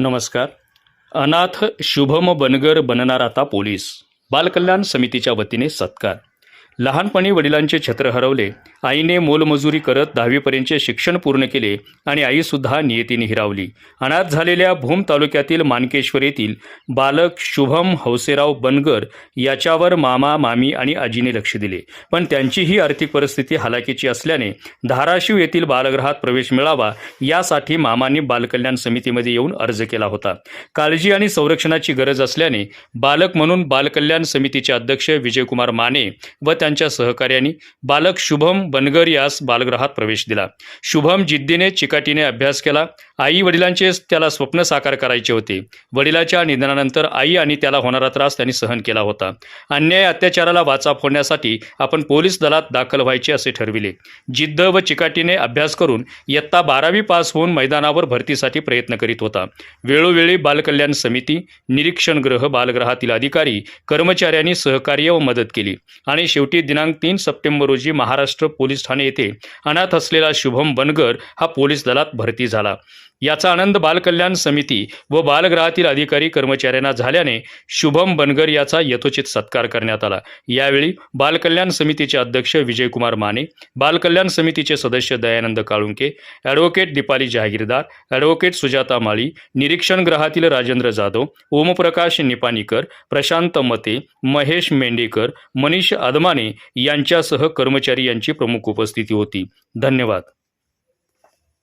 नमस्कार. अनाथ शुभम बनगर बनणार आता पोलीस. बालकल्याण समितीच्या वतीने सत्कार. लहानपणी वडिलांचे छत्र हरवले. आईने मोलमजुरी करत दहावीपर्यंतचे शिक्षण पूर्ण केले आणि आईसुद्धा नियतीने हिरावली. अनाथ झालेल्या भूम तालुक्यातील मानकेश्वर येथील बालक शुभम हौसेराव बनगर याच्यावर मामा मामी आणि आजीने लक्ष दिले. पण त्यांचीही आर्थिक परिस्थिती हालाकीची असल्याने धाराशिव येथील बालगृहात प्रवेश मिळावा यासाठी मामांनी बालकल्याण समितीमध्ये येऊन अर्ज केला होता. काळजी आणि संरक्षणाची गरज असल्याने बालक म्हणून बालकल्याण समितीचे अध्यक्ष विजयकुमार माने व त्या त्यांच्या सहकार्यांनी बालक शुभम बनगर यास बालगृहात प्रवेश दिला. शुभम जिद्दीने चिकाटीने अभ्यास केला. आई वडिलांचे त्याला स्वप्न साकार करायचे होते. वडिलाच्या निधनानंतर आई आणि त्याला होणारा त्रास त्यांनी सहन केला होता. अन्याय अत्याचाराला वाचा फोडण्यासाठी आपण पोलीस दलात दाखल व्हायचे असे ठरविले. जिद्द व चिकाटीने अभ्यास करून इयत्ता बारावी पास होऊन मैदानावर भरतीसाठी प्रयत्न करीत होता. वेळोवेळी बालकल्याण समिती निरीक्षण गृह बालगृहातील अधिकारी कर्मचाऱ्यांनी सहकार्य व मदत केली. आणि शेवटी दिनांक तीन सप्टेंबर रोजी महाराष्ट्र पोलीस ठाणे येथे अनाथ असलेला शुभम बनगर हा पोलीस दलात भरती झाला. याचा आनंद बालकल्याण समिती व बालगृहातील अधिकारी कर्मचाऱ्यांना झाल्याने शुभम बनगर याचा यथोचित सत्कार करण्यात आला. यावेळी बालकल्याण समितीचे अध्यक्ष विजयकुमार माने बालकल्याण समितीचे सदस्य दयानंद काळुंके ॲडव्होकेट दीपाली जहागीरदार ॲडव्होकेट सुजाता माळी निरीक्षण ग्रहातील राजेंद्र जाधव ओमप्रकाश निपाणीकर प्रशांत मते महेश मेंढेकर मनीष अदमाने यांच्यासह कर्मचारी यांची प्रमुख उपस्थिती होती. धन्यवाद.